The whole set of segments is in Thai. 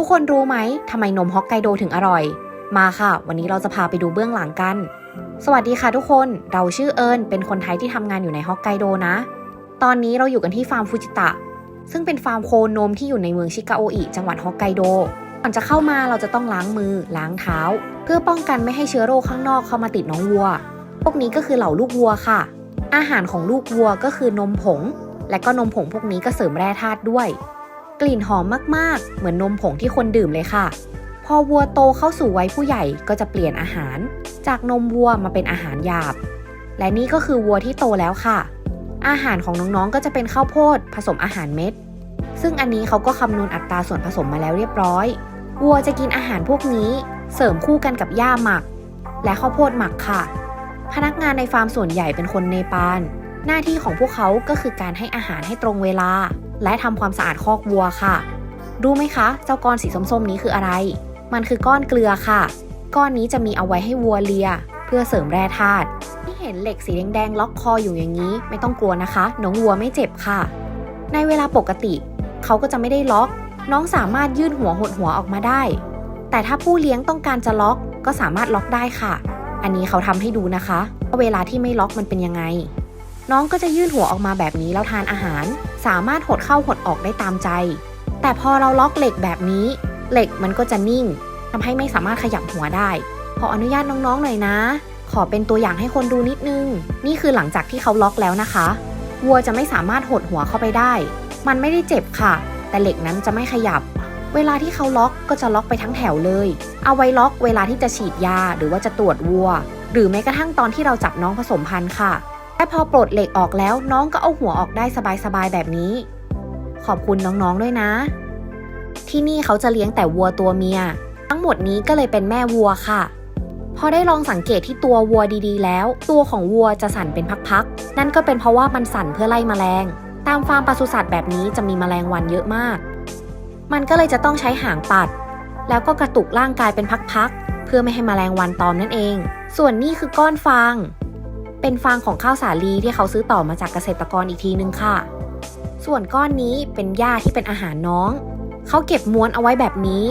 ทุกคนรู้ไหมทำไมนมฮอกไกโดถึงอร่อย มาค่ะ วันนี้เราจะพาไปดูเบื้องหลังกัน สวัสดีค่ะทุกคน เราชื่อเอิญเป็นคนไทยที่ทำงานอยู่ในฮอกไกโดนะ ตอนนี้เราอยู่กันที่ฟาร์มฟูจิตะ ซึ่งเป็นฟาร์มโคนมที่อยู่ในเมืองชิกาโออิจังหวัดฮอกไกโด ก่อนจะเข้ามาเราจะต้องล้างมือ ล้างเท้า เพื่อป้องกันไม่ให้เชื้อโรคข้างนอกเข้ามาติดน้องวัว พวกนี้ก็คือเหล่าลูกวัวค่ะ อาหารของลูกวัวก็คือนมผง และก็นมผงพวกนี้ก็เสริมแร่ธาตุด้วย กลิ่นหอมมากๆ เหมือนนมผงที่คนดื่มเลยค่ะ พอวัวโตเข้าสู่วัยผู้ใหญ่ก็จะเปลี่ยนอาหาร จากนมวัวมาเป็นอาหารหยาบ และนี่ก็คือวัวที่โตแล้วค่ะ อาหารของน้องๆก็จะเป็นข้าวโพดผสมอาหารเม็ด ซึ่งอันนี้เขาก็คำนวณอัตราส่วนผสมมาแล้วเรียบร้อย วัวจะกินอาหารพวกนี้ เสริมคู่กันกับหญ้าหมัก และข้าวโพดหมักค่ะ พนักงานในฟาร์มส่วนใหญ่เป็นคนเนปาล หน้าที่ของพวกเขาก็คือการให้อาหารให้ตรงเวลา และทำความสะอาดคอกวัวค่ะ รู้ไหมคะ เจ้าก้อนสีส้มๆนี้คืออะไร มันคือก้อนเกลือค่ะ ก้อนนี้จะมีเอาไว้ให้วัวเลีย เพื่อเสริมแร่ธาตุที่เห็นเหล็กสีแดงๆล็อกคออยู่อย่างนี้ ไม่ต้องกลัวนะคะ น้องวัวไม่เจ็บค่ะ ในเวลาปกติ เขาก็จะไม่ได้ล็อก น้องสามารถยื่นหัวหดหัวออกมาได้ แต่ถ้าผู้เลี้ยงต้องการจะล็อกก็สามารถล็อกได้ค่ะ อันนี้เขาทำให้ดูนะคะว่าเวลาที่ไม่ล็อกมันเป็นยังไง น้องก็จะยื่นหัวออกมาแบบนี้แล้วทานอาหาร สามารถหดเข้าหดออกได้ตามใจ แต่พอเราล็อกเหล็กแบบนี้ เหล็กมันก็จะนิ่งทำให้ไม่สามารถขยับหัวได้ ขออนุญาตน้องๆหน่อยนะ ขอเป็นตัวอย่างให้คนดูนิดนึง นี่คือหลังจากที่เขาล็อกแล้วนะคะ วัวจะไม่สามารถหดหัวเข้าไปได้ มันไม่ได้เจ็บค่ะ แต่เหล็กนั้นจะไม่ขยับ เวลาที่เขาล็อกก็จะล็อกไปทั้งแถวเลย เอาไว้ล็อกเวลาที่จะฉีดยาหรือว่าจะตรวจวัว หรือแม้กระทั่งตอนที่เราจับน้องผสมพันธุ์ค่ะ แต่พอปลดเหล็กออกแล้วน้องก็เอาหัวออกได้สบายๆแบบนี้ ขอบคุณน้องๆด้วยนะ ที่นี่เขาจะเลี้ยงแต่วัวตัวเมีย ทั้งหมดนี้ก็เลยเป็นแม่วัวค่ะ พอได้ลองสังเกตที่ตัววัวดีๆ แล้ว ตัวของวัวจะสั่นเป็นพักๆ นั่นก็เป็นเพราะว่ามันสั่นเพื่อไล่แมลง ตามฟาร์มปศุสัตว์แบบนี้จะมีแมลงวันเยอะมาก มันก็เลยจะต้องใช้หางปัด แล้วก็กระตุกร่างกายเป็นพักๆ เพื่อไม่ให้แมลงวันตอมนั่นเอง ส่วนนี่คือก้อนฟาง เป็นฟางของข้าวสาลีที่เขาซื้อต่อมาจากเกษตรกรอีกทีนึงค่ะ ส่วนก้อนนี้เป็นหญ้าที่เป็นอาหารน้อง เขาเก็บม้วนเอาไว้แบบนี้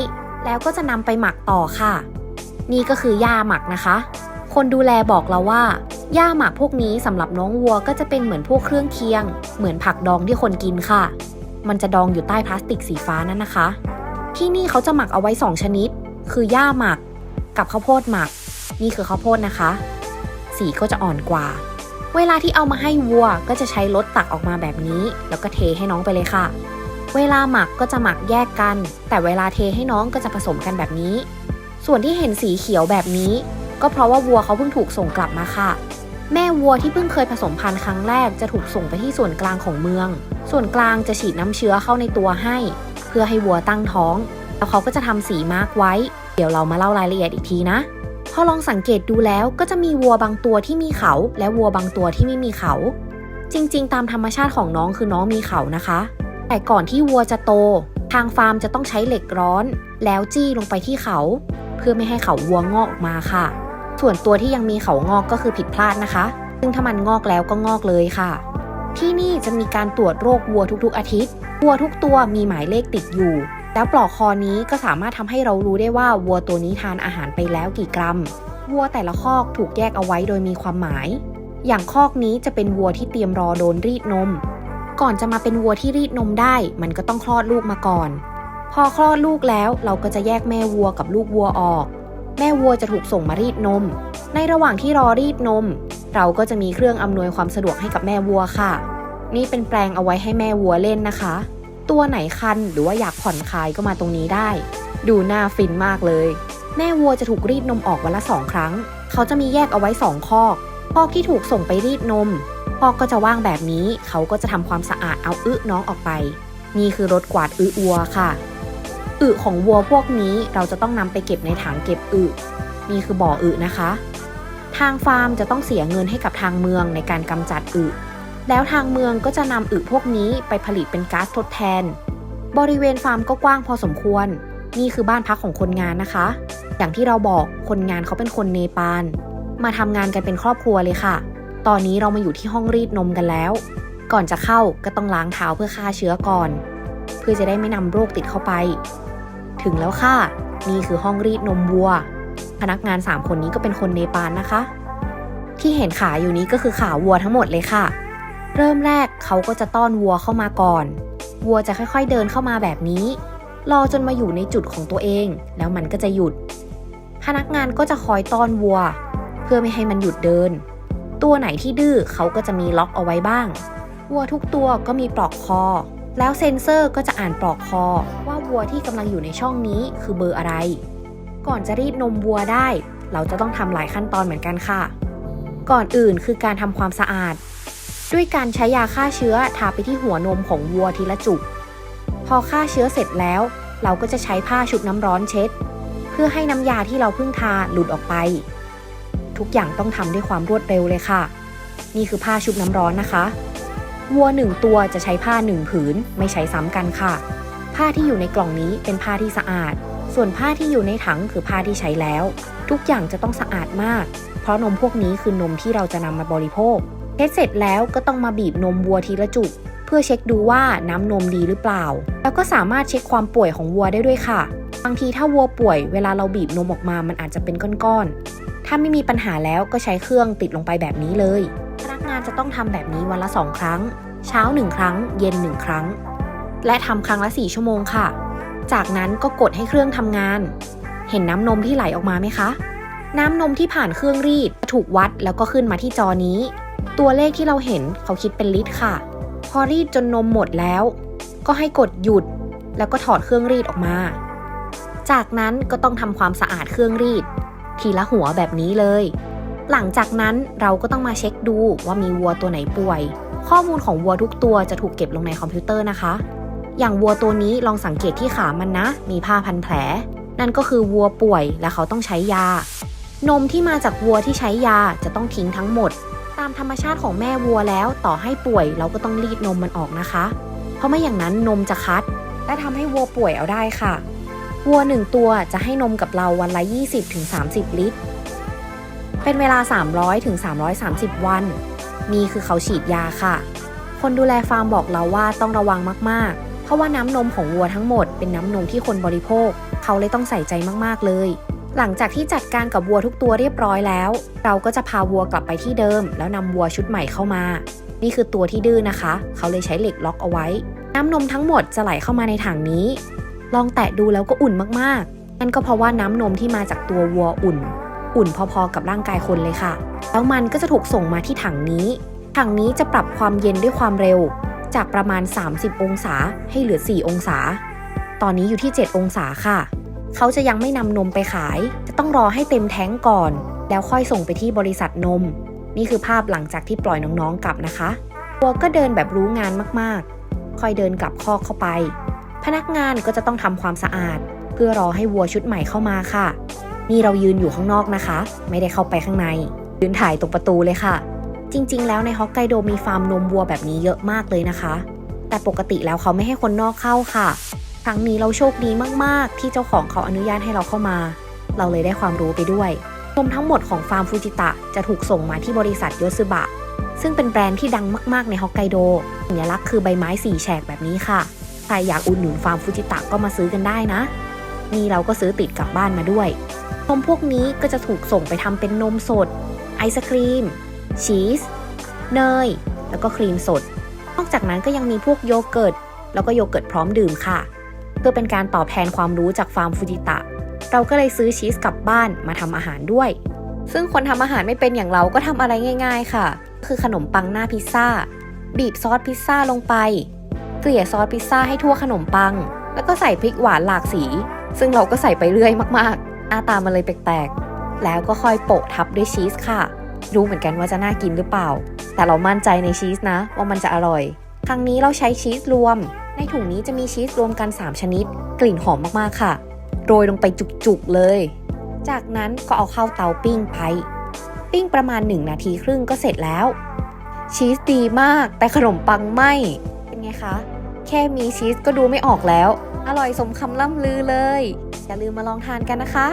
แล้วก็จะนำไปหมักต่อค่ะ นี่ก็คือหญ้าหมักนะคะ คนดูแลบอกเราว่าหญ้าหมักพวกนี้สำหรับน้องวัวก็จะเป็นเหมือนพวกเครื่องเคียง เหมือนผักดองที่คนกินค่ะ มันจะดองอยู่ใต้พลาสติกสีฟ้านั่นนะคะ ที่นี่เขาจะหมักเอาไว้ 2 ชนิด คือหญ้าหมัก กับข้าวโพดหมัก นี่คือข้าวโพดนะคะ สีก็จะอ่อนกว่า เวลาที่เอามาให้วัวก็จะใช้รถตักออกมาแบบนี้ แล้วก็เทให้น้องไปเลยค่ะ เวลาหมักก็จะหมักแยกกัน แต่เวลาเทให้น้องก็จะผสมกันแบบนี้ ส่วนที่เห็นสีเขียวแบบนี้ ก็เพราะว่าวัวเขาเพิ่งถูกส่งกลับมาค่ะ แม่วัวที่เพิ่งเคยผสมพันธุ์ครั้งแรกจะถูกส่งไปที่ส่วนกลางของเมือง ส่วนกลางจะฉีดน้ำเชื้อเข้าในตัวให้ เพื่อให้วัวตั้งท้อง แล้วเขาก็จะทำสีมาร์กไว้ เดี๋ยวเรามาเล่ารายละเอียดอีกทีนะ อลองสังเกตดูแล้วก็จะมีวัวบางตัวที่มีเขา และวัวบางตัวที่ไม่มีเขา จริงๆ ตามธรรมชาติของน้องคือน้องมีเขานะคะ แต่ก่อนที่วัวจะโต ทางฟาร์มจะต้องใช้เหล็กร้อน แล้วจี้ลงไปที่เขา เพื่อไม่ให้เขาวัวงอกออกมาค่ะ ส่วนตัวที่ยังมีเขางอกก็คือผิดพลาดนะคะ ซึ่งถ้ามันงอกแล้วก็งอกเลยค่ะ ที่นี่จะมีการตรวจโรควัวทุกๆอาทิตย์ วัวทุกตัวมีหมายเลขติดอยู่ แล้วปลอกคอนี้ก็สามารถทำให้เรารู้ได้ว่าวัวตัวนี้ทานอาหารไปแล้วกี่กรัม วัวแต่ละคอกถูกแยกเอาไว้โดยมีความหมาย อย่างคอกนี้จะเป็นวัวที่เตรียมรอโดนรีดนม ก่อนจะมาเป็นวัวที่รีดนมได้ มันก็ต้องคลอดลูกมาก่อน พอคลอดลูกแล้วเราก็จะแยกแม่วัวกับลูกวัวออก แม่วัวจะถูกส่งมารีดนม ในระหว่างที่รอรีดนม เราก็จะมีเครื่องอำนวยความสะดวกให้กับแม่วัวค่ะ นี่เป็นแปลงเอาไว้ให้แม่วัวเล่นนะคะ ตัวไหนคันหรือว่าอยากผ่อนคลายก็มาตรงนี้ได้ ดูหน้าฟินมากเลย แม่วัวจะถูกรีดนมออกวันละสองครั้ง เขาจะมีแยกเอาไว้สองคอกคอกที่ถูกส่งไปรีดนมคอกก็จะว่างแบบนี้ เขาก็จะทำความสะอาดเอาอึน้องออกไป นี่คือรถกวาดอึวัวค่ะอึของวัวพวกนี้เราจะต้องนำไปเก็บในถังเก็บอึนี่คือบ่ออึนะคะ ทางฟาร์มจะต้องเสียเงินให้กับทางเมืองในการกำจัดอึ แล้วทางเมืองก็จะนำอึพวกนี้ไปผลิตเป็นก๊าซทดแทน บริเวณฟาร์มก็กว้างพอสมควร นี่คือบ้านพักของคนงานนะคะ อย่างที่เราบอกคนงานเขาเป็นคนเนปาล มาทำงานกันเป็นครอบครัวเลยค่ะ ตอนนี้เรามาอยู่ที่ห้องรีดนมกันแล้ว ก่อนจะเข้าก็ต้องล้างเท้าเพื่อฆ่าเชื้อก่อน เพื่อจะได้ไม่นำโรคติดเข้าไป ถึงแล้วค่ะ นี่คือห้องรีดนมวัว พนักงาน3คนนี้ก็เป็นคนเนปาลนะคะ ที่เห็นขาอยู่นี้ก็คือขาวัวทั้งหมดเลยค่ะ เริ่มแรกเขาก็จะต้อนวัวเข้ามาก่อน วัวจะค่อยๆเดินเข้ามาแบบนี้ รอจนมาอยู่ในจุดของตัวเอง แล้วมันก็จะหยุด พนักงานก็จะคอยต้อนวัว เพื่อไม่ให้มันหยุดเดิน ตัวไหนที่ดื้อเขาก็จะมีล็อกเอาไว้บ้าง วัวทุกตัวก็มีปลอกคอ แล้วเซ็นเซอร์ก็จะอ่านปลอกคอ ว่าวัวที่กำลังอยู่ในช่องนี้คือเบอร์อะไร ก่อนจะรีดนมวัวได้ เราจะต้องทำหลายขั้นตอนเหมือนกันค่ะ ก่อนอื่นคือการทำความสะอาด ด้วยการใช้ยาฆ่าเชื้อทาไปที่หัวนมของวัวทีละจุก พอฆ่าเชื้อเสร็จแล้ว เราก็จะใช้ผ้าชุบน้ำร้อนเช็ด เพื่อให้น้ำยาที่เราเพิ่งทาหลุดออกไป ทุกอย่างต้องทำด้วยความรวดเร็วเลยค่ะ นี่คือผ้าชุบน้ำร้อนนะคะ วัวหนึ่งตัวจะใช้ผ้าหนึ่งผืนไม่ใช้ซ้ำกันค่ะ ผ้าที่อยู่ในกล่องนี้เป็นผ้าที่สะอาด ส่วนผ้าที่อยู่ในถังคือผ้าที่ใช้แล้ว ทุกอย่างจะต้องสะอาดมาก เพราะนมพวกนี้คือนมที่เราจะนำมาบริโภค เทสเสร็จแล้วก็ต้องมาบีบนมวัวทีละจุก เพื่อเช็คดูว่าน้ำนมดีหรือเปล่า แล้วก็สามารถเช็คความป่วยของวัวได้ด้วยค่ะ บางทีถ้าวัวป่วย เวลาเราบีบนมออกมามันอาจจะเป็นก้อนๆ ถ้าไม่มีปัญหาแล้วก็ใช้เครื่องติดลงไปแบบนี้เลย พนักงานจะต้องทำแบบนี้วันละสองครั้ง เช้าหนึ่งครั้ง เย็นหนึ่งครั้ง และทำครั้งละ4ชั่วโมงค่ะ จากนั้นก็กดให้เครื่องทำงาน เห็นน้ำนมที่ไหลออกมาไหมคะ น้ำนมที่ผ่านเครื่องรีดถูกวัดแล้วก็ขึ้นมาที่จอนี้ ตัวเลขที่เราเห็นเขาคิดเป็นลิตรค่ะ พอรีดจนนมหมดแล้ว ก็ให้กดหยุด แล้วก็ถอดเครื่องรีดออกมา จากนั้นก็ต้องทำความสะอาดเครื่องรีด ทีละหัวแบบนี้เลย หลังจากนั้นเราก็ต้องมาเช็คดูว่ามีวัวตัวไหนป่วย ข้อมูลของวัวทุกตัวจะถูกเก็บลงในคอมพิวเตอร์นะคะ อย่างวัวตัวนี้ลองสังเกตที่ขามันนะ มีผ้าพันแผล นั่นก็คือวัวป่วยและเขาต้องใช้ยา นมที่มาจากวัวที่ใช้ยาจะต้องทิ้งทั้งหมด ตามธรรมชาติของแม่วัวแล้วต่อให้ป่วยเราก็ต้องรีดนมมันออกนะคะ เพราะไม่อย่างนั้นนมจะคัด และทำให้วัวป่วยเอาได้ค่ะ วัวหนึ่งตัวจะให้นมกับเราวันละ 20-30 ลิตร เป็นเวลา 300-330 วัน นี่คือเขาฉีดยาค่ะ คนดูแลฟาร์มบอกเราว่าต้องระวังมากๆ เพราะว่าน้ำนมของวัวทั้งหมดเป็นน้ำนมที่คนบริโภค เขาเลยต้องใส่ใจมากๆเลย หลังจากที่จัดการกับวัวทุกตัวเรียบร้อยแล้ว เราก็จะพาวัวกลับไปที่เดิม แล้วนำวัวชุดใหม่เข้ามา นี่คือตัวที่ดื้อนะคะ เขาเลยใช้เหล็กล็อกเอาไว้ น้ำนมทั้งหมดจะไหลเข้ามาในถังนี้ ลองแตะดูแล้วก็อุ่นมากๆนั่นก็เพราะว่าน้ำนมที่มาจากตัววัวอุ่น อุ่นพอๆกับร่างกายคนเลยค่ะ แล้วมันก็จะถูกส่งมาที่ถังนี้ ถังนี้จะปรับความเย็นด้วยความเร็ว จากประมาณ 30 องศาให้เหลือ 4 องศา ตอนนี้อยู่ที่ 7 องศาค่ะ เขาจะยังไม่นำนมไปขาย จะต้องรอให้เต็มแท้งก่อน แล้วค่อยส่งไปที่บริษัทนม นี่คือภาพหลังจากที่ปล่อยน้องๆกลับนะคะวัวก็เดินแบบรู้งานมากๆ ค่อยเดินกลับคอกเข้าไป พนักงานก็จะต้องทำความสะอาด เพื่อรอให้วัวชุดใหม่เข้ามาค่ะ นี่เรายืนอยู่ข้างนอกนะคะ ไม่ได้เข้าไปข้างใน ยืนถ่ายตรงประตูเลยค่ะ จริง ๆ แล้วในฮอกไกโดมีฟาร์มนมวัวแบบนี้เยอะมากเลยนะคะ แต่ปกติแล้วเขาไม่ให้คนนอกเข้าค่ะ ครั้งนี้เราโชคดีมากๆ ที่เจ้าของเขาอนุญาตให้เราเข้ามา เราเลยได้ความรู้ไปด้วยนมทั้งหมดของฟาร์มฟูจิตะจะถูกส่งมาที่บริษัทโยซึบะ ซึ่งเป็นแบรนด์ที่ดังมากๆในฮอกไกโดสัญลักษณ์คือใบไม้สี่แฉกแบบนี้ค่ะ ใครอยากอุดหนุนฟาร์มฟูจิตะก็มาซื้อกันได้นะ นี่เราก็ซื้อติดกลับบ้านมาด้วยนมพวกนี้ก็จะถูกส่งไปทำเป็นนมสด ไอศครีม ชีส เนย แล้วก็ครีมสด นอกจากนั้นก็ยังมีพวกโยเกิร์ต แล้วก็โยเกิร์ตพร้อมดื่มค่ะ เพื่อเป็นการตอบแทนความรู้จากฟาร์มฟูจิตะ เราก็เลยซื้อชีสกลับบ้านมาทำอาหารด้วย ซึ่งคนทำอาหารไม่เป็นอย่างเราก็ทำอะไรง่าย ๆ ค่ะ คือขนมปังหน้าพิซซ่า บีบซอสพิซซ่าลงไป เกลี่ยซอสพิซซ่าให้ทั่วขนมปัง แล้วก็ใส่พริกหวานหลากสี ซึ่งเราก็ใส่ไปเรื่อยมากๆหน้าตามันเลยแปลกๆ แล้วก็ค่อยโปะทับด้วยชีสค่ะ รู้เหมือนกันว่าจะน่ากินหรือเปล่า แต่เรามั่นใจในชีสนะ ว่ามันจะอร่อย ครั้งนี้เราใช้ชีสรวม ในถุงนี้จะมีชีสรวมกัน 3 ชนิด กลิ่นหอมมากๆค่ะ โรยลงไปจุกๆเลย จากนั้นก็เอาเข้าเตาปิ้งไปปิ้งประมาณ 1 นาทีครึ่งก็เสร็จแล้ว ชีสดีมากแต่ขนมปังไม่ เป็นไงคะ แค่มีชีสก็ดูไม่ออกแล้ว อร่อยสมคำล่ำลือเลย อย่าลืมมาลองทานกันนะคะ